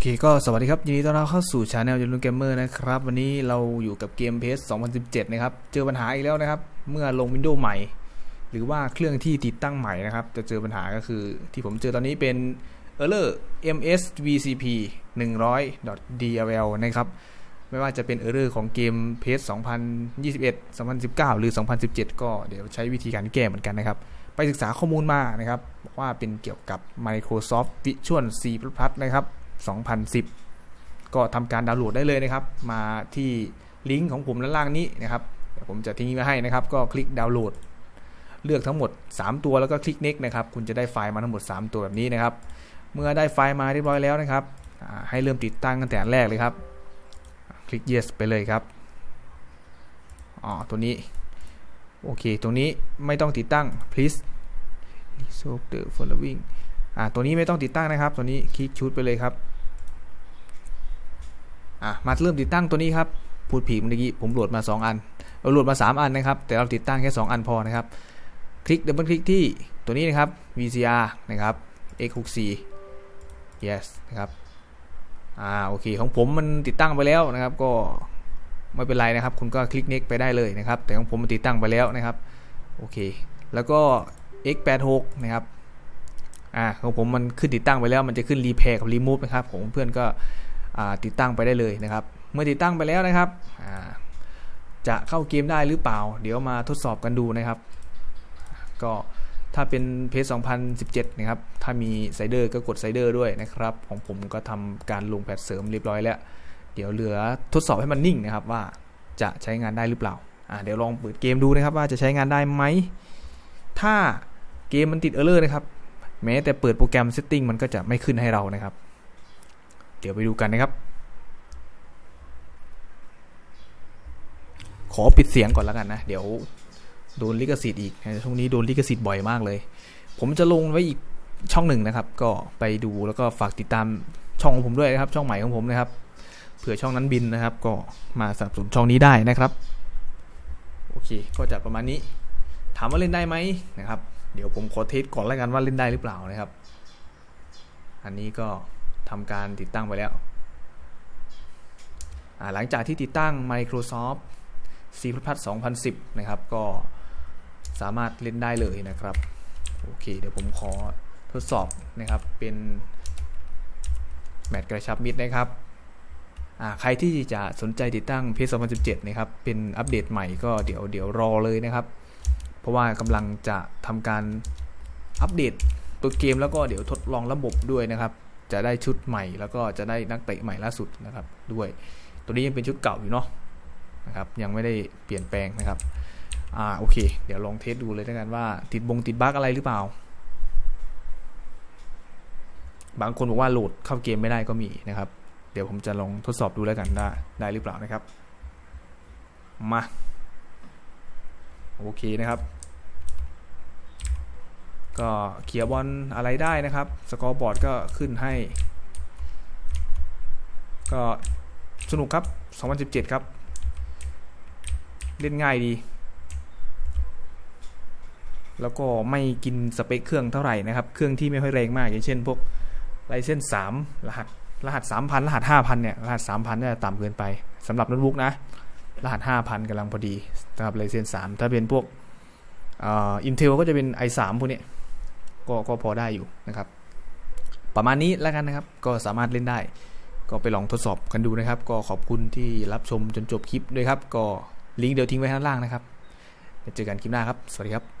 อเคก็สวัสดีครับยินดีต้อนรับเข้าสู่ช anel ยูนเกมเมอร์นะครับ วันนี้เราอยู่กับเกมเพ s 2017 นะครับ เจอปัญหาอีกแล้วนะครับ เมื่อลง Windows ใหม่ หรือว่าเครื่องที่ติดตั้งใหม่นะครับ จะเจอปัญหาก็คือที่ผมเจอตอนนี้เป็น error msvcp 100.dll นะครับ ไม่ว่าจะเป็น error ของเกมเพ s 2021 2019 หรือ 2017 ก็เดี๋ยวใช้วิธีการแก้เหมือนกันนะครับ ไปศึกษาข้อมูลมานะครับบอกว่าเป็นเกี่ยวกับ Microsoft Visual C++ นะครับ 2010 ก็ทำการดาวน์โหลดได้เลยนะครับ มาที่ลิงก์ของผมด้านล่างนี้นะครับผมจะทิ้งไว้ให้นะครับ ก็คลิกดาวน์โหลด เลือกทั้งหมด 3 ตัวแล้วก็คลิก next นะครับ คุณจะได้ไฟล์มาทั้งหมด 3 ตัวแบบนี้นะครับ เมื่อได้ไฟล์มาเรียบร้อยแล้วนะครับ ให้เริ่มติดตั้งตั้งแต่แรกเลยครับ คลิก yes ไปเลยครับอ๋อตัวนี้ โอเค ตรงนี้ไม่ต้องติดตั้ง please resolve the following อ่าตัวนี้ไม่ต้องติดตั้งนะครับ ตัวนี้คลิกชุดไปเลยครับ อะมาเริ่มติดตั้งตัวนี้ครับพูดผิดเมื่อกี้ผมโหลดมา 2 อันเราโหลดมา 3 อันนะครับ แต่เราติดตั้งแค่ 2 อันพอนะครับ คลิกดับเบิลคลิกที่ตัวนี้นะครับ VCR นะครับ X64 yes นะครับอ่าโอเคของผมมันติดตั้งไปแล้วนะครับ ก็ไม่เป็นไรนะครับ คุณก็คลิก next ไปได้เลยนะครับ แต่ของผมมันติดตั้งไปแล้วนะครับโอเค แล้วก็ X86 นะครับอ่าของผมมันขึ้นติดตั้งไปแล้ว มันจะขึ้นรีเพย์กับรีมูฟนะครับของเพื่อนก็ ติดตั้งไปได้เลยนะครับ เมื่อติดตั้งไปแล้วนะครับ จะเข้าเกมได้หรือเปล่า เดี๋ยวมาทดสอบกันดูนะครับ ก็ถ้าเป็นเพจ2017 นะครับ ถ้ามีไซเดอร์ก็กดไซเดอร์ด้วยนะครับ ของผมก็ทำการลงแพทเสริมเรียบร้อยแล้ว เดี๋ยวเหลือทดสอบให้มันนิ่งนะครับว่าจะใช้งานได้หรือเปล่าอ่าเดี๋ยวลองเปิดเกมดูนะครับว่าจะใช้งานได้ไหม ถ้าเกมมันติดเออร์เลอร์นะครับ แม้แต่เปิดโปรแกรมเซตติ้งมันก็จะไม่ขึ้นให้เรานะครับ เดี๋ยวไปดูกันนะครับ ขอปิดเสียงก่อนแล้วกันนะ เดี๋ยวโดนลิขสิทธิ์อีกช่วงนี้โดนลิขสิทธิ์บ่อยมากเลย ผมจะลงไว้อีกช่องหนึ่งนะครับ ก็ไปดูแล้วก็ฝากติดตามช่องของผมด้วยนะครับ ช่องใหม่ของผมนะครับเผื่อช่องนั้นบินนะครับ ก็มาสนับสนุนช่องนี้ได้นะครับโอเค ก็จะประมาณนี้ ถามว่าเล่นได้ไหมนะครับ เดี๋ยวผมขอเทสก่อนแล้วกันว่าเล่นได้หรือเปล่านะครับ อันนี้ก็ ทำการติดตั้งไปแล้ว หลังจากที่ติดตั้ง Microsoft C++ 2010 นะครับ ก็สามารถเล่นได้เลยนะครับ โอเค เดี๋ยวผมขอทดสอบนะครับ เป็นแมตช์กระชับมิดนะครับใครที่จะสนใจติดตั้งเพจ2017 นะครับ เป็นอัปเดตใหม่ก็เดี๋ยวเดี๋ยวรอเลยนะครับ เพราะว่ากำลังจะทำการอัปเดตตัวเกมแล้วก็เดี๋ยวทดลองระบบด้วยนะครับ จะได้ชุดใหม่ แล้วก็จะได้นักเตะใหม่ล่าสุดนะครับ ด้วย ตัวนี้ยังเป็นชุดเก่าอยู่เนาะนะครับ ยังไม่ได้เปลี่ยนแปลงนะครับ อ่าโอเค เดี๋ยวลองเทสดูเลยแล้วกันว่า ติดบงติดบั๊กอะไรหรือเปล่า บางคนบอกว่าโหลดเข้าเกมไม่ได้ก็มีนะครับ เดี๋ยวผมจะลองทดสอบดูแล้วกันได้ได้หรือเปล่านะครับ มา โอเคนะครับ ก็เขียบอลอะไรได้นะครับ สกอร์บอร์ดก็ขึ้นให้ ก็สนุกครับ 2017 ครับ เล่นง่ายดี แล้วก็ไม่กินสเปคเครื่องเท่าไหร่นะครับ เครื่องที่ไม่ค่อยแรงมาก อย่างเช่นพวกไลเซน3รหัส รหัส 3,000 รหัส 5,000 เนี่ย รหัส 3,000น่าจะต่ำเกินไปสำหรับโน้ตบุ๊กนะ รหัส 5,000กำลังพอดีสำหรับไลเซน3ถ้าเป็นพวก อินเทลก็จะเป็น i3 พวกนี้ก็ก็พอได้อยู่นะครับ ประมาณนี้แล้วกันนะครับ ก็สามารถเล่นได้ ก็ไปลองทดสอบกันดูนะครับ ก็ขอบคุณที่รับชมจนจบคลิปด้วยครับ ก็ลิงก์เดี๋ยวทิ้งไว้ข้างล่างนะครับเจอกันคลิปหน้าครับ สวัสดีครับ